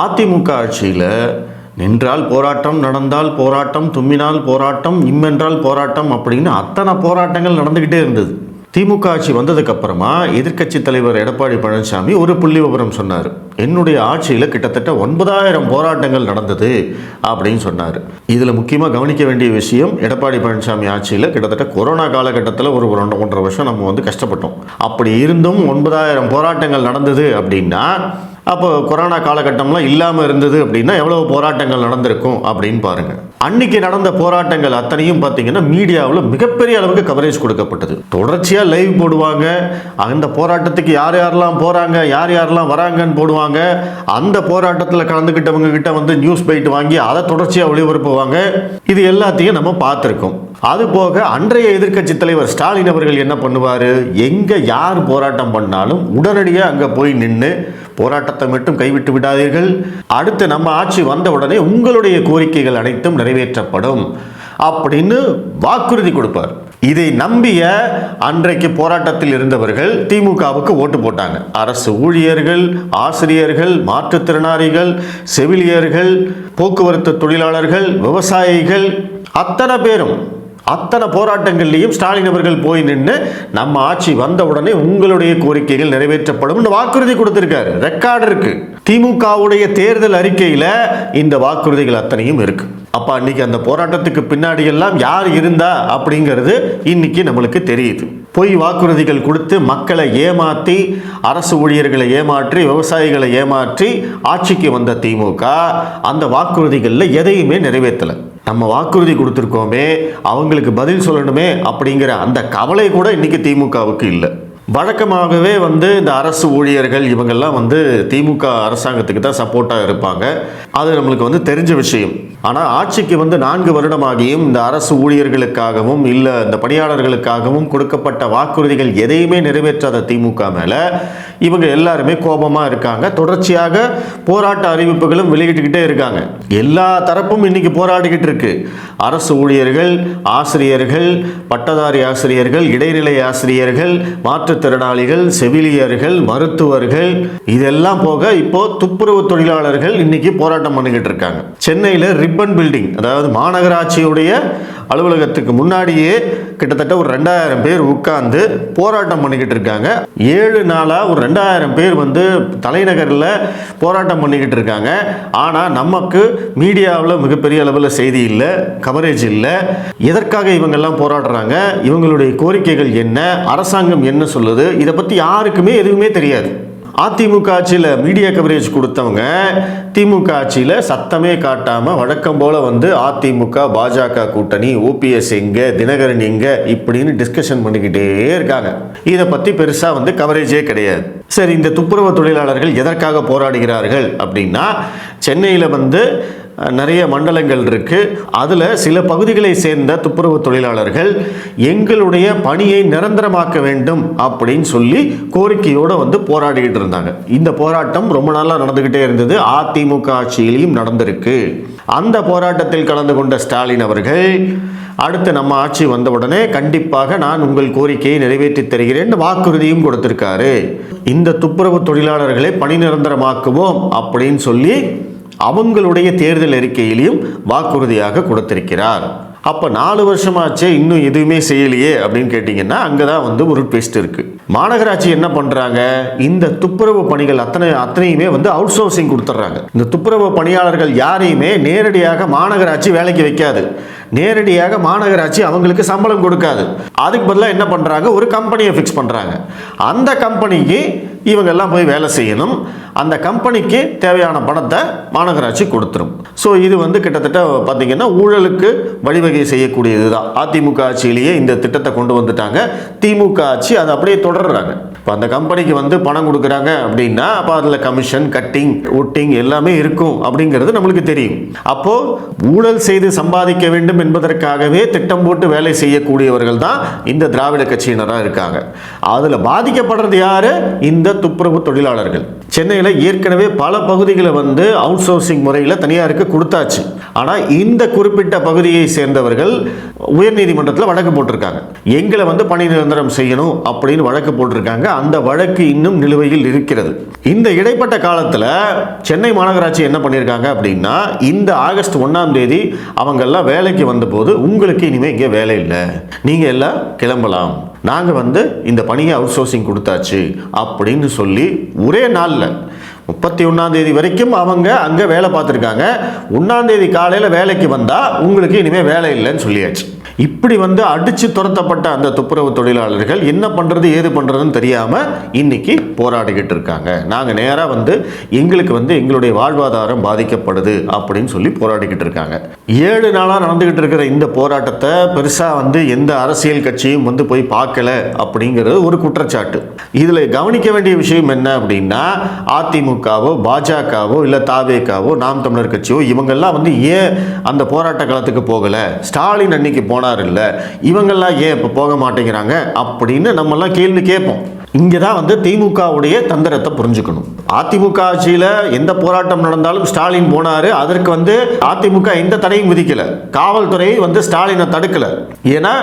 அதிமுக ஆட்சியில் நின்றால் போராட்டம் நடந்தால் போராட்டம் தும்மினால் போராட்டம் இம்மென்றால் போராட்டம் அப்படின்னு அத்தனை போராட்டங்கள் நடந்துக்கிட்டே இருந்தது. திமுக ஆட்சி வந்ததுக்கப்புறமா எதிர்க்கட்சி தலைவர் எடப்பாடி பழனிசாமி ஒரு புள்ளி விவரம் சொன்னார். என்னுடைய ஆட்சியில் கிட்டத்தட்ட ஒன்பதாயிரம் போராட்டங்கள் நடந்தது அப்படின்னு சொன்னார். இதில் முக்கியமாக கவனிக்க வேண்டிய விஷயம் எடப்பாடி பழனிசாமி ஆட்சியில் கிட்டத்தட்ட கொரோனா காலகட்டத்தில் ஒரு ரெண்டு ஒன்றரை வருஷம் நம்ம வந்து கஷ்டப்பட்டோம். அப்படி இருந்தும் ஒன்பதாயிரம் போராட்டங்கள் நடந்தது அப்படின்னா அப்போ கொரோனா காலகட்டம்லாம் இல்லாமல் இருந்தது அப்படின்னா எவ்வளோ போராட்டங்கள் நடந்திருக்கும் அப்படின்னு பாருங்கள் அன்னைக்கு நடந்த போராட்டங்கள் அத்தனையும் பார்த்தீங்கன்னா மீடியாவில் மிகப்பெரிய அளவுக்கு கவரேஜ் கொடுக்கப்பட்டது. தொடர்ச்சியாக லைவ் போடுவாங்க. அந்த போராட்டத்துக்கு யார் யாரெல்லாம் போகிறாங்க யார் யாரெல்லாம் வராங்கன்னு போடுவாங்க. அந்த போராட்டத்தில் கலந்துக்கிட்டவங்க கிட்ட வந்து நியூஸ் பைட் வாங்கி அதை தொடர்ச்சியாக ஒளிபரப்புவாங்க. இது எல்லாத்தையும் நம்ம பார்த்துருக்கோம். அது போக அன்றைய எதிர்க்கட்சி தலைவர் ஸ்டாலின் அவர்கள் என்ன பண்ணுவார்? எங்கே யார் போராட்டம் பண்ணாலும் உடனடியாக அங்கே போய் நின்று போராட்டத்தை மட்டும் கைவிட்டு விடாதீர்கள். அடுத்து நம்ம ஆட்சி வந்த உடனே உங்களுடைய கோரிக்கைகள் அனைத்தும் நிறைவேற்றப்படும். அப்படின்னு வாக்குறுதி கொடுப்பார். இதை நம்பிய அன்றைக்கு போராட்டத்தில் இருந்தவர்கள் திமுகவுக்கு ஓட்டு போட்டாங்க. அரசு ஊழியர்கள் ஆசிரியர்கள் மாற்றுத்திறனாளிகள் செவிலியர்கள் போக்குவரத்து தொழிலாளர்கள் விவசாயிகள் அத்தனை பேரும் அத்தனை போராட்டங்கள்லையும் ஸ்டாலின் அவர்கள் போய் நின்று நம்ம ஆட்சி வந்த உடனே உங்களுடைய கோரிக்கைகள் நிறைவேற்றப்படும். வாக்குறுதி கொடுத்திருக்காரு. ரெக்கார்டு இருக்கு. திமுகவுடைய தேர்தல் அறிக்கையில் இந்த வாக்குறுதிகள் அத்தனையும் இருக்கு. அப்ப அன்னைக்கு அந்த போராட்டத்துக்கு பின்னாடி எல்லாம் யார் இருந்தா அப்படிங்கிறது இன்னைக்கு நம்மளுக்கு தெரியுது. பொய் வாக்குறுதிகள் கொடுத்து மக்களை ஏமாற்றி அரசு ஊழியர்களை ஏமாற்றி விவசாயிகளை ஏமாற்றி ஆட்சிக்கு வந்த திமுக அந்த வாக்குறுதிகளில் எதையுமே நிறைவேற்றலை. நம்ம வாக்குறுதி கொடுத்துருக்கோமே அவங்களுக்கு பதில் சொல்லணுமே அப்படிங்கிற அந்த கவலை கூட இன்றைக்கி திமுகவுக்கு இல்லை. வழக்கமாகவே வந்து இந்த அரசு ஊழியர்கள் இவங்கெல்லாம் வந்து திமுக அரசாங்கத்துக்கு தான் சப்போர்ட்டாக இருப்பாங்க. அது நம்மளுக்கு வந்து தெரிஞ்ச விஷயம். ஆனால் ஆட்சிக்கு வந்து நான்கு வருடமாகியும் இந்த அரசு ஊழியர்களுக்காகவும் இல்லை இந்த பணியாளர்களுக்காகவும் கொடுக்கப்பட்ட வாக்குறுதிகள் எதையுமே நிறைவேற்றாத திமுக மேலே இவங்க எல்லாருமே கோபமாக இருக்காங்க. தொடர்ச்சியாக போராட்ட அறிவிப்புகளும் வெளியிட்டுக்கிட்டே இருக்காங்க. எல்லா தரப்பும் இன்னைக்கு போராடிக்கிட்டு இருக்கு. அரசு ஊழியர்கள் ஆசிரியர்கள் பட்டதாரி ஆசிரியர்கள் இடைநிலை ஆசிரியர்கள் மாற்றுத்திறனாளிகள் செவிலியர்கள் மருத்துவர்கள் இதெல்லாம் போக இப்போ துப்புரவு தொழிலாளர்கள் இன்னைக்கு போராட்டம் பண்ணிக்கிட்டு இருக்காங்க. சென்னையில் ரிப்பன் பில்டிங் அதாவது மாநகராட்சியுடைய அலுவலகத்துக்கு முன்னாடியே கிட்டத்தட்ட ஒரு ரெண்டாயிரம் பேர் உட்கார்ந்து போராட்டம் பண்ணிக்கிட்டு இருக்காங்க. ஏழு நாளாக ஒரு ரெண்டாயிரம் பேர் வந்து தலைநகரில் போராட்டம் பண்ணிக்கிட்டு இருக்காங்க. ஆனால் நமக்கு மீடியாவில் மிகப்பெரிய அளவில் செய்தி இல்லை கவரேஜ் இல்லை. எதற்காக இவங்கெல்லாம் போராடுறாங்க? இவங்களுடைய கோரிக்கைகள் என்ன? அரசாங்கம் என்ன சொல்லுது? இதை பற்றி யாருக்குமே எதுவுமே தெரியாது. அதிமுக ஆட்சியில் மீடியா கவரேஜ் கொடுத்தவங்க திமுக ஆட்சியில் சத்தமே காட்டாமல் வழக்கம் போல் வந்து அதிமுக பாஜக கூட்டணி ஓபிஎஸ் எங்கே தினகரன் எங்கே இப்படின்னு டிஸ்கஷன் பண்ணிக்கிட்டே இருக்காங்க. இதை பற்றி பெருசாக வந்து கவரேஜே கிடையாது. சரி இந்த துப்புரவு தொழிலாளர்கள் எதற்காக போராடுகிறார்கள் அப்படின்னா சென்னையில் வந்து நிறைய மண்டலங்கள் இருக்குது அதில் சில பகுதிகளை சேர்ந்த துப்புரவு தொழிலாளர்கள் எங்களுடைய பணியை நிரந்தரமாக்க வேண்டும் அப்படின்னு சொல்லி கோரிக்கையோடு வந்து போராடிக்கிட்டு இருந்தாங்க. இந்த போராட்டம் ரொம்ப நாளாக நடந்துக்கிட்டே இருந்தது. அதிமுக ஆட்சியிலையும் நடந்திருக்கு. அந்த போராட்டத்தில் கலந்து கொண்ட ஸ்டாலின் அவர்கள் அடுத்து நம்ம ஆட்சி வந்தவுடனே கண்டிப்பாக நான் உங்கள் கோரிக்கையை நிறைவேற்றி தருகிறேன். வாக்குறுதியும் கொடுத்திருக்காரு. இந்த துப்புரவு தொழிலாளர்களை பணி நிரந்தரமாக்குவோம் அப்படின்னு சொல்லி அவங்களுடைய தேர்தல் அறிக்கையிலையும் வாக்குறுதியாக கொடுத்திருக்கிறார். அப்போ நாலு வருஷமாச்சே இன்னும் எதுவுமே செய்யலையே அப்படின்னு கேட்டிங்கன்னா அங்கே தான் வந்து ஒரு ட்விஸ்ட் இருக்குது மாநகராட்சி என்ன பண்ணுறாங்க இந்த துப்புரவு பணிகள் அத்தனை அத்தனையுமே வந்து அவுட் சோர்சிங் கொடுத்துட்றாங்க. இந்த துப்புரவு பணியாளர்கள் யாரையுமே நேரடியாக மாநகராட்சி வேலைக்கு வைக்காது. நேரடியாக மாநகராட்சி அவங்களுக்கு சம்பளம் கொடுக்காது. அதுக்கு பதிலாக என்ன பண்ணுறாங்க ஒரு கம்பெனியை ஃபிக்ஸ் பண்ணுறாங்க அந்த கம்பெனிக்கு இவங்கெல்லாம் போய் வேலை செய்யணும். அந்த கம்பெனிக்கு தேவையான பணத்தை மாநகராட்சி கொடுத்துரும். ஸோ இது வந்து கிட்டத்தட்ட பார்த்திங்கன்னா ஊழலுக்கு வழிவகை செய்யக்கூடியது தான் அதிமுக ஆட்சியிலேயே இந்த திட்டத்தை கொண்டு வந்துட்டாங்க. திமுக ஆட்சி அதை அப்படியே தொடர்றாங்க. இப்போ அந்த கம்பெனிக்கு வந்து பணம் கொடுக்குறாங்க அப்படின்னா அப்போ அதில் கமிஷன் கட்டிங் ஒட்டிங் எல்லாமே இருக்கும் அப்படிங்கிறது நம்மளுக்கு தெரியும். அப்போது ஊழல் செய்து சம்பாதிக்க வேண்டும் என்பதற்காகவே திட்டம் போட்டு வேலை செய்யக்கூடியவர்கள் தான் இந்த திராவிட கட்சியினராக இருக்காங்க. அதில் பாதிக்கப்படுறது யார்? இந்த துப்புரவு தொழிலாளர்கள். சென்னையில் ஏற்கனவே பல பகுதிகளை வந்து அவுட் சோர்சிங் முறையில் தனியாருக்கு கொடுத்தாச்சு. ஆனால் இந்த குறிப்பிட்ட பகுதியை சேர்ந்தவர்கள் உயர்நீதிமன்றத்தில் வழக்கு போட்டிருக்காங்க. எங்களை வந்து பணி நிரந்தரம் செய்யணும் அப்படின்னு வழக்கு வழக்கு போட்டிருக்காங்க. அந்த வழக்கு இன்னும் நிலுவையில் இருக்கிறது. இந்த இடைப்பட்ட காலத்தில் சென்னை மாநகராட்சி என்ன பண்ணியிருக்காங்க அப்படின்னா இந்த ஆகஸ்ட் ஒன்றாம் தேதி அவங்கெல்லாம் வேலைக்கு வந்தபோது உங்களுக்கு இனிமேல் இங்கே வேலை இல்லை. நீங்கள் எல்லாம் கிளம்பலாம். நாங்கள் வந்து இந்த பணியை அவுட் சோர்சிங் கொடுத்தாச்சு. அப்படின்னு சொல்லி ஒரே நாளில் முப்பத்தி ஒன்றாம் தேதி வரைக்கும் அவங்க அங்கே வேலை பார்த்துருக்காங்க. ஒன்றாம் தேதி காலையில் வேலைக்கு வந்தால் உங்களுக்கு இனிமேல் வேலை இல்லைன்னு சொல்லியாச்சு. இப்படி வந்து அடித்து துரத்தப்பட்ட அந்த துப்புரவு தொழிலாளர்கள் என்ன பண்ணுறது ஏது பண்ணுறதுன்னு தெரியாமல் இன்னைக்கு போராடிக்கிட்டு இருக்காங்க. நாங்கள் நேராக வந்து எங்களுக்கு வந்து எங்களுடைய வாழ்வாதாரம் பாதிக்கப்படுது அப்படின்னு சொல்லி போராடிக்கிட்டு இருக்காங்க. ஏழு நாளாக நடந்துக்கிட்டு இருக்கிற இந்த போராட்டத்தை பெருசாக வந்து எந்த அரசியல் கட்சியும் வந்து போய் பார்க்கல அப்படிங்கிறது ஒரு குற்றச்சாட்டு. இதில் கவனிக்க வேண்டிய விஷயம் என்ன அப்படின்னா அதிமுக திமுகவோ பாஜகவோ இல்லை தாவேக்காவோ நாம் தமிழர் கட்சியோ இவங்கெல்லாம் வந்து ஏன் அந்த போராட்ட காலத்துக்கு போகலை? ஸ்டாலின் அன்னைக்கு போனார் இல்லை இவங்கெல்லாம் ஏன் இப்போ போக மாட்டேங்கிறாங்க? அப்படின்னு நம்மெல்லாம் கேள்வி கேட்போம். இங்கே தான் வந்து திமுகவுடைய தந்திரத்தை புரிஞ்சுக்கணும். அதிமுக ஆட்சியில் எந்த போராட்டம் நடந்தாலும் ஸ்டாலின் போனார். அதற்கு வந்து அதிமுக எந்த தடையும் விதிக்கலை. காவல்துறை வந்து ஸ்டாலினை தடுக்கலை. ஏன்னா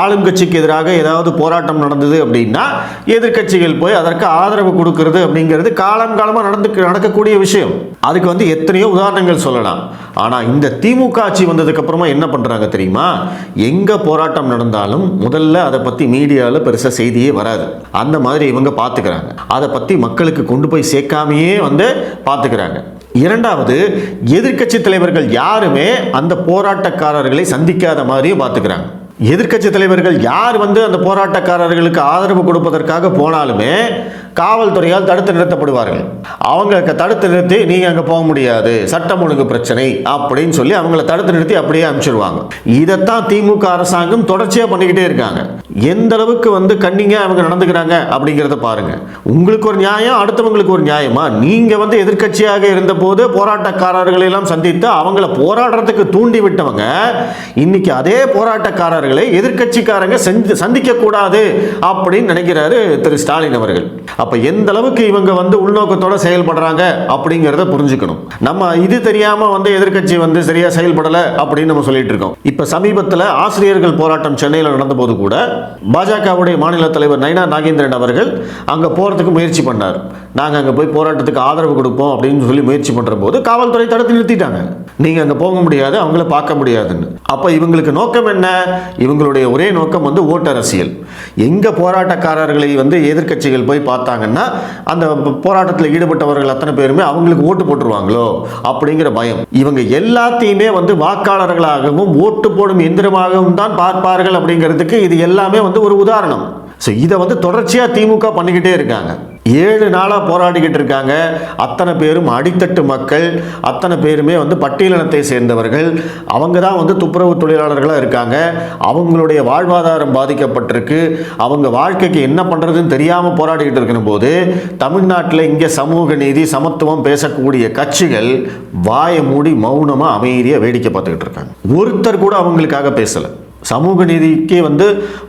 ஆளுங்கட்சிக்கு எதிராக ஏதாவது போராட்டம் நடந்தது அப்படின்னா எதிர்க்கட்சிகள் போய் அதற்கு ஆதரவு கொடுக்கறது அப்படிங்கிறது காலம் காலமாக நடந்து நடக்கக்கூடிய விஷயம். அதுக்கு வந்து எத்தனையோ உதாரணங்கள் சொல்லலாம். ஆனால் இந்த திமுக ஆட்சி வந்ததுக்கு அப்புறமா என்ன பண்ணுறாங்க தெரியுமா? எங்கே போராட்டம் நடந்தாலும் முதல்ல அதை பற்றி மீடியாவில் பெருசாக செய்தியே வராது. அந்த மாதிரி இவங்க பார்த்துக்கிறாங்க அதை பற்றி மக்களுக்கு கொண்டு போய் சேர்க்காமையே வந்து பார்த்துக்கிறாங்க இரண்டாவது எதிர்க்கட்சி தலைவர்கள் யாருமே அந்த போராட்டக்காரர்களை சந்திக்காத மாதிரியும் பார்த்துக்கிறாங்க எதிர்க்கட்சி தலைவர்கள் யார் வந்து அந்த போராட்டக்காரர்களுக்கு ஆதரவு கொடுப்பதற்காக போனாலுமே காவல்துறையால் தடுத்து நிறுத்தப்படுவார்கள். அவங்க தடுத்து நிறுத்தி நீங்கள் அங்கே போக முடியாது சட்டம் ஒழுங்கு பிரச்சனை அப்படின்னு சொல்லி அவங்கள தடுத்து நிறுத்தி அப்படியே அனுப்பிச்சிடுவாங்க இதைத்தான் திமுக அரசாங்கம் தொடர்ச்சியாக பண்ணிக்கிட்டே இருக்காங்க. எந்த அளவுக்கு வந்து கண்ணிங்க அவங்க நடந்துக்கிறாங்க அப்படிங்கிறத பாருங்க. உங்களுக்கு ஒரு நியாயம் அடுத்தவங்களுக்கு ஒரு நியாயமா? நீங்க வந்து எதிர்க்கட்சியாக இருந்தபோது போராட்டக்காரர்களை எல்லாம் சந்தித்து அவங்கள போராடுறதுக்கு தூண்டி விட்டவங்க இன்னைக்கு அதே போராட்டக்காரர்கள் எதிர்க்கட்சிக்காரங்க செஞ்சு சந்திக்க கூடாது அப்படின்னு நினைக்கிறாரு திரு ஸ்டாலின் அவர்கள். அப்ப எந்த அளவுக்கு இவங்க வந்து உள்நோக்கத்தோட செயல்படுறாங்க அப்படிங்கிறத புரிஞ்சுக்கணும். நம்ம இது தெரியாம வந்து எதிர்க்கட்சி வந்து சரியா செயல்படல அப்படின்னு நம்ம சொல்லிட்டு இருக்கோம். இப்ப சமீபத்தில் ஆசிரியர்கள் போராட்டம் சென்னையில் நடந்த போது கூட பாஜகவுடைய மாநில தலைவர் நைனா நாகேந்திரன் அவர்கள் அங்க போறதுக்கு முயற்சி பண்ணார். நாங்கள் அங்கே போய் போராட்டத்துக்கு ஆதரவு கொடுப்போம் அப்படின்னு சொல்லி முயற்சி பண்ணுற போது காவல்துறை தடுத்து நிறுத்திட்டாங்க. நீங்கள் அங்கே போக முடியாது அவங்கள பார்க்க முடியாதுன்னு. அப்போ இவங்களுக்கு நோக்கம் என்ன? இவங்களுடைய ஒரே நோக்கம் வந்து ஓட்டு அரசியல் போராட்டக்காரர்களை வந்து எதிர்க்கட்சிகள் போய் பார்த்தாங்கன்னா அந்த போராட்டத்தில் ஈடுபட்டவர்கள் அத்தனை பேருமே அவங்களுக்கு ஓட்டு போட்டுருவாங்களோ? அப்படிங்கிற பயம். இவங்க எல்லாத்தையுமே வந்து வாக்காளர்களாகவும் ஓட்டு போடும் எந்திரமாகவும் தான் பார்ப்பார்கள் அப்படிங்கிறதுக்கு இது எல்லாமே வந்து ஒரு உதாரணம். ஸோ இதை வந்து தொடர்ச்சியாக திமுக பண்ணிக்கிட்டே இருக்காங்க. ஏழு நாளாக போராடிக்கிட்டு இருக்காங்க. அத்தனை பேரும் அடித்தட்டு மக்கள் அத்தனை பேருமே வந்து பட்டியலினத்தை சேர்ந்தவர்கள். அவங்க தான் வந்து துப்புரவு தொழிலாளர்களாக இருக்காங்க. அவங்களுடைய வாழ்வாதாரம் பாதிக்கப்பட்டிருக்கு. அவங்க வாழ்க்கைக்கு என்ன பண்ணுறதுன்னு தெரியாமல் போராடிக்கிட்டு இருக்கிற போது தமிழ்நாட்டில் இங்கே சமூக நீதி சமத்துவம் பேசக்கூடிய கட்சிகள் வாயை மூடி மௌனமாக அமைதியாக வேடிக்கை பார்த்துக்கிட்டு இருக்காங்க. ஒருத்தர் கூட அவங்களுக்காக பேசலை. சமூக நீதிக்கு வந்து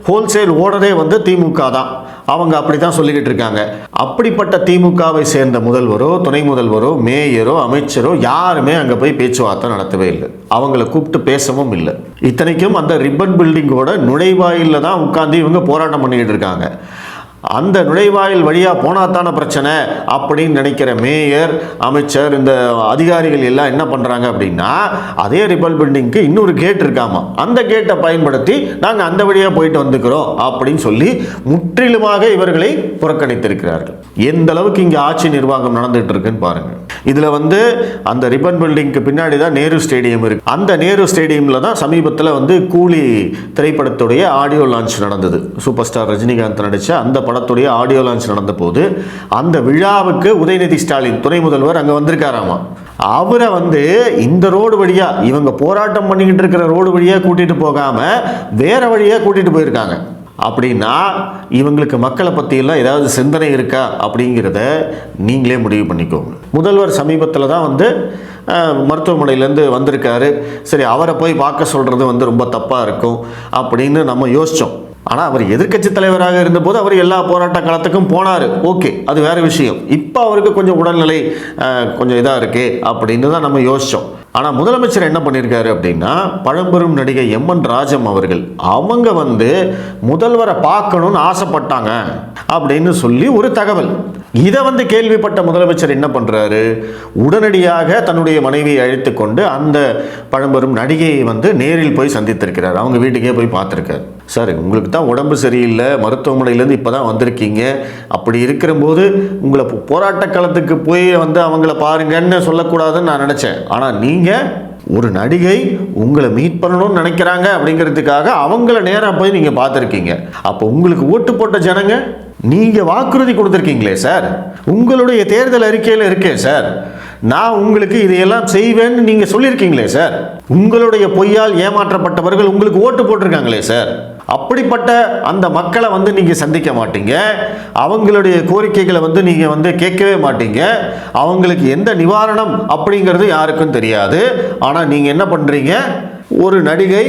ஹோல்சேல் ஓனரே வந்து திமுக தான். அவங்க அப்படி தான் சொல்லிக்கிட்டு இருக்காங்க. அப்படிப்பட்ட திமுகவை சேர்ந்த முதல்வரோ துணை முதல்வரோ மேயரோ அமைச்சரோ யாருமே அங்கே போய் பேச்சுவார்த்தை நடத்தவே இல்லை. அவங்கள கூப்பிட்டு பேசவும் இல்லை. இத்தனைக்கும் அந்த ரிப்பன் பில்டிங்கோட நுழைவாயிலில் தான் உட்காந்து இவங்க போராட்டம் பண்ணிக்கிட்டு இருக்காங்க. அந்த நுழைவாயில் வழியாக போனாத்தான பிரச்சனை அப்படின்னு நினைக்கிற மேயர் அமைச்சர் இந்த அதிகாரிகள் எல்லாம் என்ன பண்ணுறாங்க அப்படின்னா அதே ரிபல் பில்டிங்க்கு இன்னொரு கேட் இருக்காமா? அந்த கேட்டை பயன்படுத்தி நாங்கள் அந்த வழியாக போயிட்டு வந்துக்கிறோம் அப்படின்னு சொல்லி முற்றிலுமாக இவர்களை புறக்கணித்திருக்கிறார்கள். எந்த அளவுக்கு இங்கே ஆட்சி நிர்வாகம் நடந்துகிட்டு இருக்குன்னு பாருங்கள் இதில் வந்து அந்த ரிப்பன் பில்டிங்க்கு பின்னாடி தான் நேரு ஸ்டேடியம் இருக்குது அந்த நேரு ஸ்டேடியமில் தான் சமீபத்தில் வந்து கூலி திரைப்படத்துடைய ஆடியோ லான்ச் நடந்தது. சூப்பர் ஸ்டார் ரஜினிகாந்த் நடித்த அந்த படம் படத்துடைய ஆடியோ லான்ச் நடந்த போது அந்த விழாவுக்கு உதயநிதி ஸ்டாலின் துணை முதல்வர் அங்கே வந்திருக்காராமா? அவரை வந்து இந்த ரோடு வழியாக இவங்க போராட்டம் பண்ணிக்கிட்டு இருக்கிற ரோடு வழியாக கூட்டிட்டு போகாமல் வேற வழியாக கூட்டிட்டு போயிருக்காங்க. அப்படின்னா இவங்களுக்கு மக்களை பற்றியெல்லாம் ஏதாவது சிந்தனை இருக்கா? அப்படிங்கிறத நீங்களே முடிவு பண்ணிக்கோங்க. முதல்வர் சமீபத்தில் தான் வந்து மருத்துவமனையிலேருந்து வந்திருக்காரு. சரி அவரை போய் பார்க்க சொல்கிறது வந்து ரொம்ப தப்பாக இருக்கும் அப்படின்னு நம்ம யோசித்தோம் ஆனால் அவர் எதிர்க்கட்சி தலைவராக இருந்தபோது அவர் எல்லா போராட்ட காலத்துக்கும் போனார். ஓகே அது வேற விஷயம். இப்போ அவருக்கு கொஞ்சம் உடல்நிலை கொஞ்சம் இதாக இருக்குது அப்படின்னு தான் நம்ம யோசித்தோம் ஆனால் முதலமைச்சர் என்ன பண்ணியிருக்காரு அப்படின்னா பழம்பெரும் நடிகை எம்என் ராஜம் அவர்கள் அவங்க வந்து முதல்வரை பார்க்கணும்னு ஆசைப்பட்டாங்க அப்படின்னு சொல்லி ஒரு தகவல். இதை வந்து கேள்விப்பட்ட முதலமைச்சர் என்ன பண்ணுறாரு உடனடியாக தன்னுடைய மனைவியை அழைத்து கொண்டு அந்த பழம்பெரும் நடிகையை வந்து நேரில் போய் சந்தித்திருக்கிறார். அவங்க வீட்டுக்கே போய் பார்த்துருக்காரு. சார் உங்களுக்கு தான் உடம்பு சரியில்லை மருத்துவமனையிலேருந்து இப்போ தான் வந்திருக்கீங்க. அப்படி இருக்கிறபோது உங்களை போராட்ட களத்துக்கு போய் வந்து அவங்கள பாருங்கன்னு சொல்லக்கூடாதுன்னு நான் நினச்சேன். ஆனால் நீங்கள் ஒரு நடிகை உங்களை மீட் பண்ணணும்னு நினைக்கிறாங்க அப்படிங்கிறதுக்காக அவங்கள நேராக போய் நீங்கள் பார்த்துருக்கீங்க. அப்போ உங்களுக்கு ஓட்டு போட்ட ஜனங்க நீங்கள் வாக்குறுதி கொடுத்துருக்கீங்களே சார் உங்களுடைய தேர்தல் அறிக்கையில் இருக்கே சார் நான் உங்களுக்கு இதையெல்லாம் செய்வேன்னு நீங்கள் சொல்லியிருக்கீங்களே சார் உங்களுடைய பொய்யால் ஏமாற்றப்பட்டவர்கள் உங்களுக்கு ஓட்டு போட்டிருக்காங்களே சார் அப்படிப்பட்ட அந்த மக்களை வந்து நீங்கள் சந்திக்க மாட்டீங்க. அவங்களுடைய கோரிக்கைகளை வந்து நீங்கள் வந்து கேட்கவே மாட்டீங்க. அவங்களுக்கு எந்த நிவாரணம் அப்படிங்கிறது யாருக்கும் தெரியாது. ஆனால் நீங்கள் என்ன பண்ணுறீங்க ஒரு நடிகை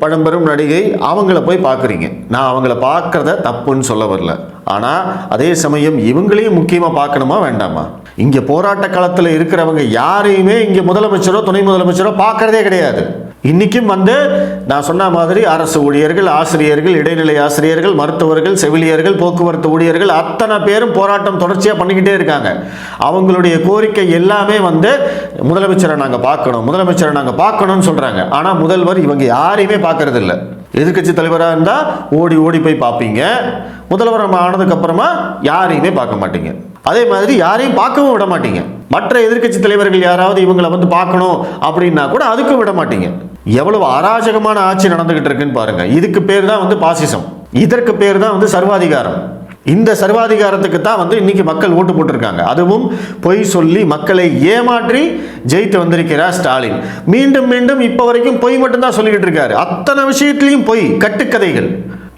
பழம்பெரும் நடிகை அவங்கள போய் பார்க்குறீங்க. நான் அவங்கள பார்க்குறத தப்புன்னு சொல்ல வரல. ஆனால் அதே சமயம் இவங்களையும் முக்கியமாக பார்க்கணுமா வேண்டாமா? இங்கே போராட்ட காலத்தில் இருக்கிறவங்க யாரையுமே இங்கே முதலமைச்சரோ துணை முதலமைச்சரோ பார்க்குறதே கிடையாது. இன்னைக்கும் வந்து நான் சொன்ன மாதிரி அரசு ஊழியர்கள் ஆசிரியர்கள் இடைநிலை ஆசிரியர்கள் மருத்துவர்கள் செவிலியர்கள் போக்குவரத்து ஊழியர்கள் அத்தனை பேரும் போராட்டம் தொடர்ச்சியாக பண்ணிக்கிட்டே இருக்காங்க. அவங்களுடைய கோரிக்கை எல்லாமே வந்து முதலமைச்சரை நாங்கள் பார்க்கணும் முதலமைச்சரை நாங்கள் பார்க்கணும்னு சொல்கிறாங்க ஆனால் முதல்வர் இவங்க யாரையுமே பார்க்கறது இல்ல எதிர்க்கட்சி தலைவராக இருந்தால் ஓடி ஓடி போய் பார்ப்பீங்க. முதல்வர் நம்ம யாரையுமே பார்க்க மாட்டீங்க. அதே மாதிரி யாரையும் பார்க்கவும் விட மாட்டீங்க. மற்ற எதிர்க்கட்சி தலைவர்கள் யாராவது இவங்களை வந்து பார்க்கணும் அப்படின்னா கூட அதுக்கும் விட மாட்டீங்க. எவ்வளவு அராஜகமான ஆட்சி நடந்துகிட்டு இருக்குன்னு பாருங்க. இதுக்கு பேர் தான் வந்து பாசிசம். இதற்கு பேர் தான் வந்து சர்வாதிகாரம். இந்த சர்வாதிகாரத்துக்கு தான் வந்து இன்னைக்கு மக்கள் ஓட்டு போட்டிருக்காங்க. அதுவும் பொய் சொல்லி மக்களை ஏமாற்றி ஜெயித்து வந்திருக்கிறார் ஸ்டாலின். மீண்டும் மீண்டும் இப்போ வரைக்கும் பொய் மட்டும்தான் சொல்லிக்கிட்டு இருக்காரு. அத்தனை விஷயத்திலையும் பொய் கட்டுக்கதைகள்.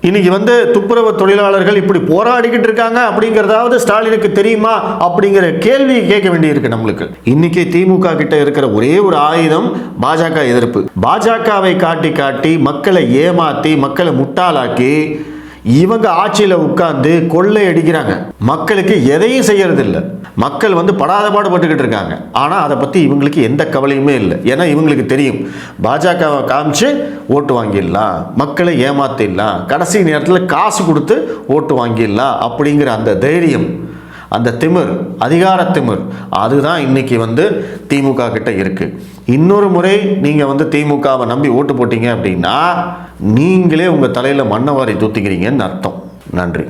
இன்னைக்கு வந்து துப்புரவு தொழிலாளர்கள் இப்படி போராடிக்கிட்டு இருக்காங்க அப்படிங்கிறதாவது ஸ்டாலினுக்கு தெரியுமா அப்படிங்கிற கேள்வி கேட்க வேண்டியிருக்கு நம்மளுக்கு. இன்னைக்கு திமுக கிட்ட இருக்கிற ஒரே ஒரு ஆயுதம் பாஜக எதிர்ப்பு. பாஜகவை காட்டி காட்டி மக்களை ஏமாத்தி மக்களை முட்டாளாக்கி இவங்க ஆட்சியில் உட்கார்ந்து கொள்ளை அடிக்கிறாங்க. மக்களுக்கு எதையும் செய்யறதில்லை. மக்கள் வந்து படாத பாடுபட்டுக்கிட்டு இருக்காங்க. ஆனால் அதை பற்றி இவங்களுக்கு எந்த கவலையுமே இல்லை. ஏன்னா இவங்களுக்கு தெரியும். பாஜகவை காமிச்சு ஓட்டு வாங்கிடலாம். மக்களை ஏமாத்திடலாம். கடைசி நேரத்தில் காசு கொடுத்து ஓட்டு வாங்கிடலாம் அப்படிங்கிற அந்த தைரியம் அந்த திமிர் அதிகார திமிர் அதுதான் இன்னைக்கு வந்து திமுக கிட்ட இருக்குது இன்னொரு முறை நீங்கள் வந்து திமுகவை நம்பி ஓட்டு போட்டீங்க அப்படின்னா நீங்களே உங்கள் தலையில் மண்ணை வாரி தூத்திக்கிறீங்கன்னு அர்த்தம். நன்றி.